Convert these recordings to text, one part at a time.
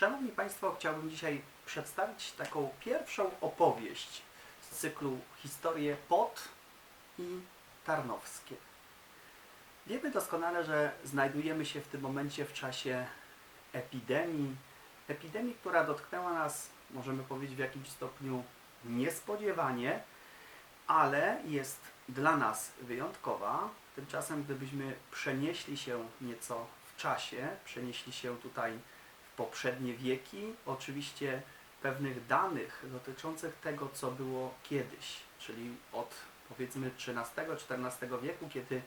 Szanowni Państwo, chciałbym dzisiaj przedstawić taką pierwszą opowieść z cyklu Historie Pod i Tarnowskie. Wiemy doskonale, że znajdujemy się w tym momencie w czasie epidemii. Epidemii, która dotknęła nas, możemy powiedzieć, w jakimś stopniu niespodziewanie, ale jest dla nas wyjątkowa. Tymczasem, gdybyśmy przenieśli się nieco w czasie, przenieśli się tutaj poprzednie wieki, oczywiście pewnych danych dotyczących tego, co było kiedyś, czyli od powiedzmy XIII-XIV wieku, kiedy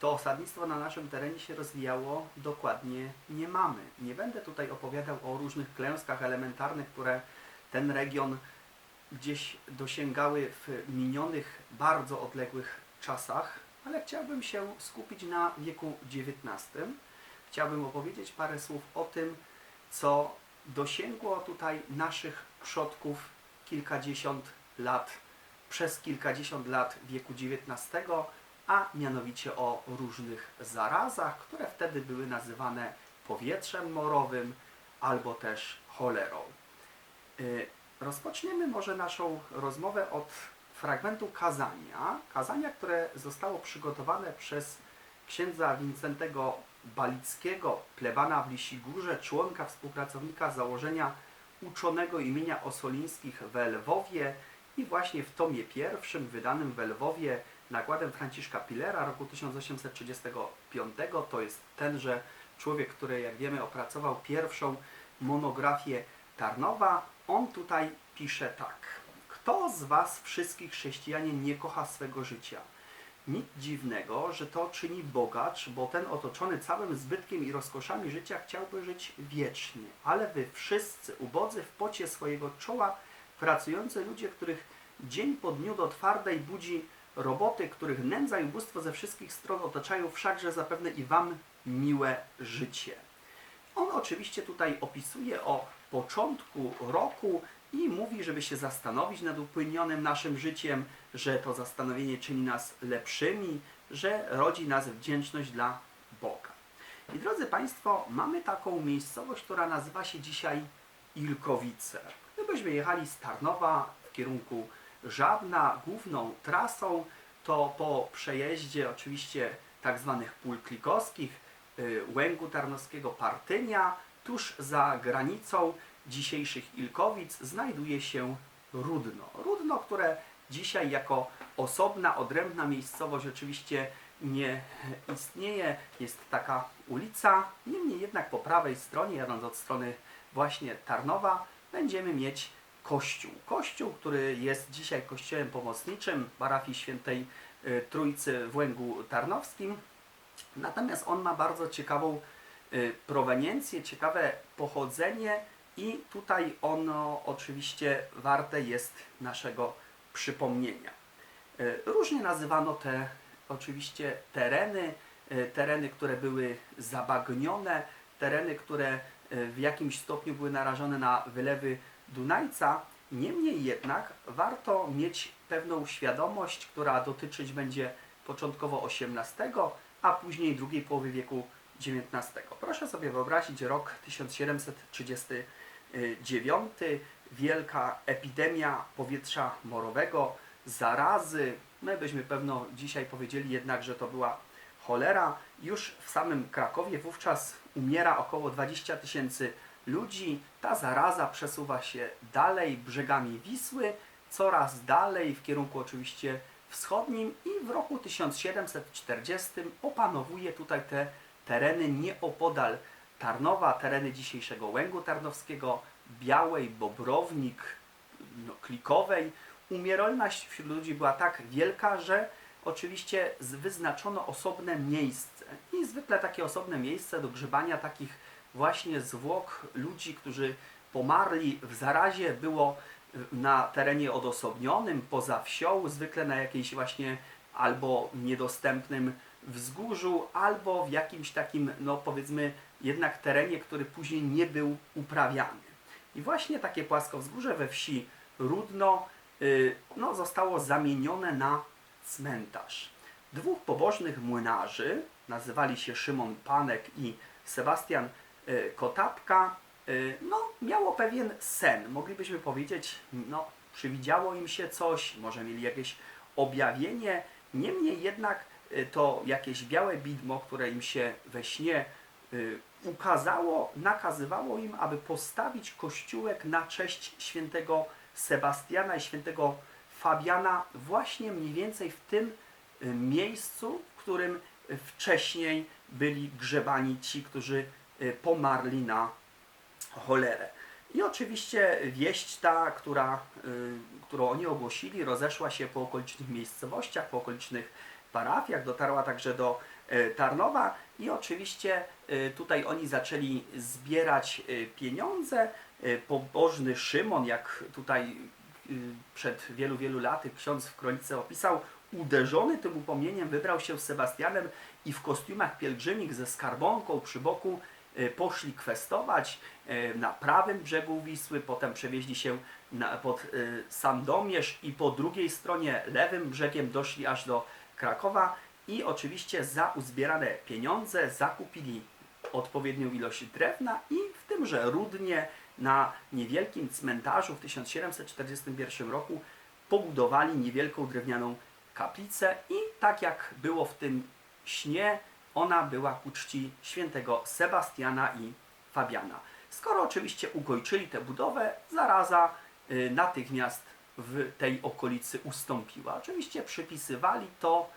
to osadnictwo na naszym terenie się rozwijało, dokładnie nie mamy. Nie będę tutaj opowiadał o różnych klęskach elementarnych, które ten region gdzieś dosięgały w minionych, bardzo odległych czasach, ale chciałbym się skupić na wieku XIX. Chciałbym opowiedzieć parę słów o tym, co dosięgło tutaj naszych przodków kilkadziesiąt lat, przez kilkadziesiąt lat wieku XIX, a mianowicie o różnych zarazach, które wtedy były nazywane powietrzem morowym albo też cholerą. Y, Rozpoczniemy może naszą rozmowę od fragmentu kazania. Kazania, które zostało przygotowane przez księdza Wincentego Balickiego, plebana w Lisigurze, członka współpracownika założenia uczonego imienia Osolińskich w Lwowie i właśnie w tomie pierwszym, wydanym w Lwowie nakładem Franciszka Pillera roku 1835, to jest tenże człowiek, który jak wiemy opracował pierwszą monografię Tarnowa, on tutaj pisze tak. Kto z Was wszystkich chrześcijanie nie kocha swego życia? Nic dziwnego, że to czyni bogacz, bo ten otoczony całym zbytkiem i rozkoszami życia chciałby żyć wiecznie. Ale Wy wszyscy, ubodzy w pocie swojego czoła, pracujący ludzie, których dzień po dniu do twardej budzi roboty, których nędza i ubóstwo ze wszystkich stron otaczają, wszakże zapewne i Wam miłe życie. On oczywiście tutaj opisuje o początku roku i mówi, żeby się zastanowić nad upłynionym naszym życiem, że to zastanowienie czyni nas lepszymi, że rodzi nas wdzięczność dla Boga. I drodzy Państwo, mamy taką miejscowość, która nazywa się dzisiaj Ilkowice. Gdybyśmy jechali z Tarnowa w kierunku Żabna główną trasą, to po przejeździe oczywiście tak zwanych pól klikowskich, y, Łęgu Tarnowskiego, Partynia, tuż za granicą dzisiejszych Ilkowic znajduje się Rudno. Rudno, które dzisiaj jako osobna, odrębna miejscowość oczywiście nie istnieje. Jest taka ulica, niemniej jednak po prawej stronie, jadąc od strony właśnie Tarnowa, będziemy mieć kościół. Kościół, który jest dzisiaj kościołem pomocniczym parafii świętej y, Trójcy w Łęgu Tarnowskim. Natomiast on ma bardzo ciekawą y, proweniencję, ciekawe pochodzenie i tutaj ono oczywiście warte jest naszego przypomnienia. Y, Różnie nazywano te oczywiście tereny, y, tereny, które były zabagnione, tereny, które y, w jakimś stopniu były narażone na wylewy Dunajca. Niemniej jednak warto mieć pewną świadomość, która dotyczyć będzie początkowo XVIII, a później drugiej połowy wieku XIX. Proszę sobie wyobrazić rok 1739, wielka epidemia powietrza morowego, zarazy. My byśmy pewno dzisiaj powiedzieli jednak, że to była cholera. Już w samym Krakowie wówczas umiera około 20 tysięcy ludzi. Ta zaraza przesuwa się dalej brzegami Wisły, coraz dalej w kierunku oczywiście wschodnim i w roku 1740 opanowuje tutaj te tereny nieopodal Tarnowa, tereny dzisiejszego Łęgu Tarnowskiego, Białej, Bobrownik, no, Klikowej. Umieralność wśród ludzi była tak wielka, że oczywiście wyznaczono osobne miejsce. I zwykle takie osobne miejsce do grzebania takich właśnie zwłok ludzi, którzy pomarli w zarazie, było na terenie odosobnionym, poza wsią, zwykle na jakiejś właśnie albo niedostępnym wzgórzu, albo w jakimś takim, no powiedzmy, jednak terenie, który później nie był uprawiany. I właśnie takie płaskowzgórze we wsi Rudno y, no, zostało zamienione na cmentarz. Dwóch pobożnych młynarzy, nazywali się Szymon Panek i Sebastian y, Kotapka, y, no, miało pewien sen. Moglibyśmy powiedzieć, no, przywidziało im się coś, może mieli jakieś objawienie. Niemniej jednak to jakieś białe widmo, które im się we śnie ukazało, nakazywało im, aby postawić kościółek na cześć świętego Sebastiana i świętego Fabiana właśnie mniej więcej w tym y, miejscu, w którym y, wcześniej byli grzebani ci, którzy y, pomarli na cholerę. I oczywiście wieść ta, która, y, którą oni ogłosili, rozeszła się po okolicznych miejscowościach, po okolicznych parafiach, dotarła także do y, Tarnowa i oczywiście y, tutaj oni zaczęli zbierać y, pieniądze. Y, Pobożny Szymon, jak tutaj przed wielu, wielu laty ksiądz w kronice opisał, uderzony tym upomnieniem wybrał się z Sebastianem i w kostiumach pielgrzymik ze skarbonką przy boku poszli kwestować na prawym brzegu Wisły, potem przewieźli się pod Sandomierz i po drugiej stronie lewym brzegiem doszli aż do Krakowa i oczywiście za uzbierane pieniądze zakupili odpowiednią ilość drewna i w tymże Rudnie na niewielkim cmentarzu w 1741 roku pobudowali niewielką drewnianą kaplicę i tak jak było w tym śnie, ona była ku czci świętego Sebastiana i Fabiana. Skoro oczywiście ukończyli tę budowę, zaraza y, natychmiast w tej okolicy ustąpiła. Oczywiście przypisywali to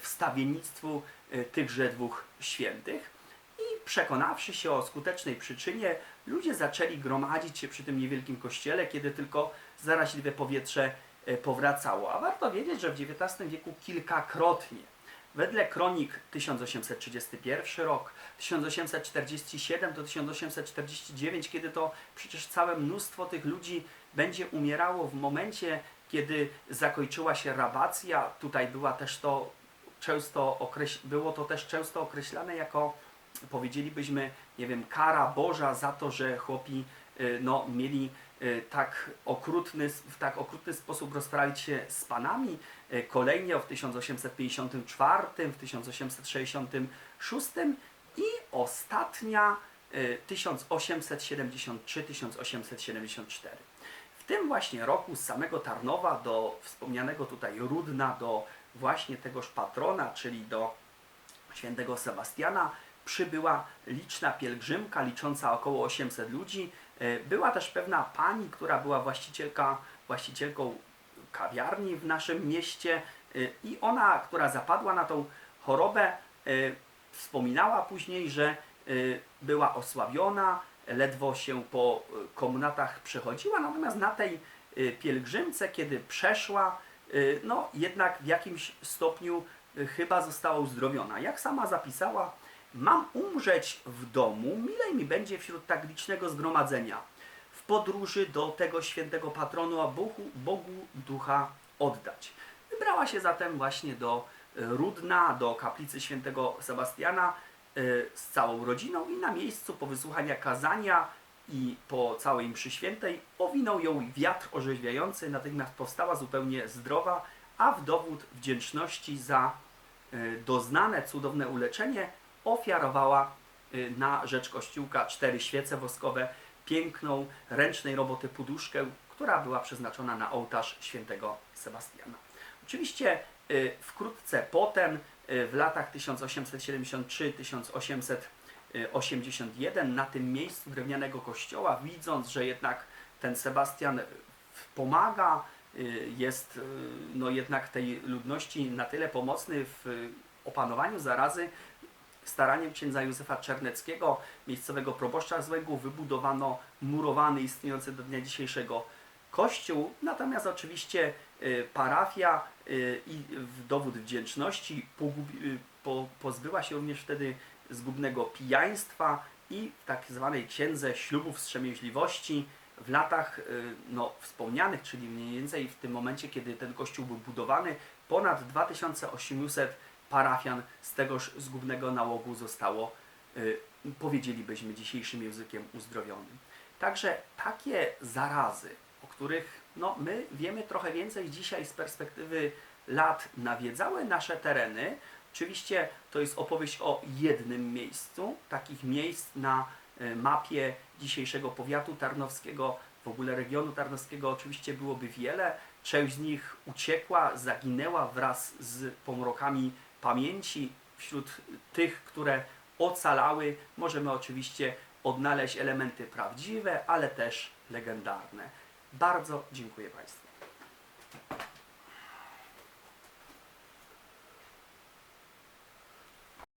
wstawiennictwu y, tychże dwóch świętych i przekonawszy się o skutecznej przyczynie, ludzie zaczęli gromadzić się przy tym niewielkim kościele, kiedy tylko zaraźliwe powietrze e, powracało. A warto wiedzieć, że w XIX wieku kilkakrotnie, wedle kronik 1831 rok, 1847 do 1849, kiedy to przecież całe mnóstwo tych ludzi będzie umierało w momencie, kiedy zakończyła się rabacja, tutaj była też to często było to też często określane jako powiedzielibyśmy, nie wiem, kara Boża za to, że chłopi y, no, mieli y, tak okrutny, w tak okrutny sposób rozprawić się z panami. Y, Kolejnie w 1854, w 1866 i ostatnia y, 1873-1874. W tym właśnie roku z samego Tarnowa do wspomnianego tutaj Rudna, do właśnie tegoż patrona, czyli do świętego Sebastiana, przybyła liczna pielgrzymka licząca około 800 ludzi. E, Była też pewna pani, która była właścicielka, właścicielką kawiarni w naszym mieście e, i ona, która zapadła na tą chorobę, e, wspominała później, że była osłabiona, ledwo się po komnatach przechodziła, natomiast na tej pielgrzymce, kiedy przeszła, no jednak w jakimś stopniu e, chyba została uzdrowiona. Jak sama zapisała, mam umrzeć w domu, milej mi będzie wśród tak licznego zgromadzenia. W podróży do tego świętego patronu, a Bogu, Bogu ducha oddać. Wybrała się zatem właśnie do e, Rudna, do kaplicy świętego Sebastiana z całą rodziną i na miejscu po wysłuchaniu kazania i po całej mszy świętej owinął ją wiatr orzeźwiający, natychmiast powstała zupełnie zdrowa, a w dowód wdzięczności za e, doznane cudowne uleczenie ofiarowała y, na rzecz Kościółka cztery świece woskowe, piękną, ręcznej roboty poduszkę, która była przeznaczona na ołtarz świętego Sebastiana. Oczywiście y, wkrótce potem, w latach 1873-1881, na tym miejscu drewnianego kościoła, widząc, że jednak ten Sebastian pomaga, y, jest y, no jednak tej ludności na tyle pomocny w opanowaniu zarazy, staraniem księdza Józefa Czerneckiego, miejscowego proboszcza z Łęgu, wybudowano murowany, istniejący do dnia dzisiejszego kościół. Natomiast oczywiście y, parafia i dowód wdzięczności pozbyła się również wtedy zgubnego pijaństwa i w tak zwanej księdze ślubów wstrzemięźliwości w latach y, no, wspomnianych, czyli mniej więcej w tym momencie, kiedy ten kościół był budowany, ponad 2800 parafian z tegoż zgubnego nałogu zostało, y, powiedzielibyśmy dzisiejszym językiem, uzdrowionym. Także takie zarazy, o których no, my wiemy trochę więcej dzisiaj z perspektywy lat, nawiedzały nasze tereny. Oczywiście to jest opowieść o jednym miejscu. Takich miejsc na e, mapie dzisiejszego powiatu tarnowskiego, w ogóle regionu tarnowskiego oczywiście byłoby wiele. Część z nich uciekła, zaginęła wraz z pomrokami pamięci. Wśród tych, które ocalały, możemy oczywiście odnaleźć elementy prawdziwe, ale też legendarne. Bardzo dziękuję Państwu.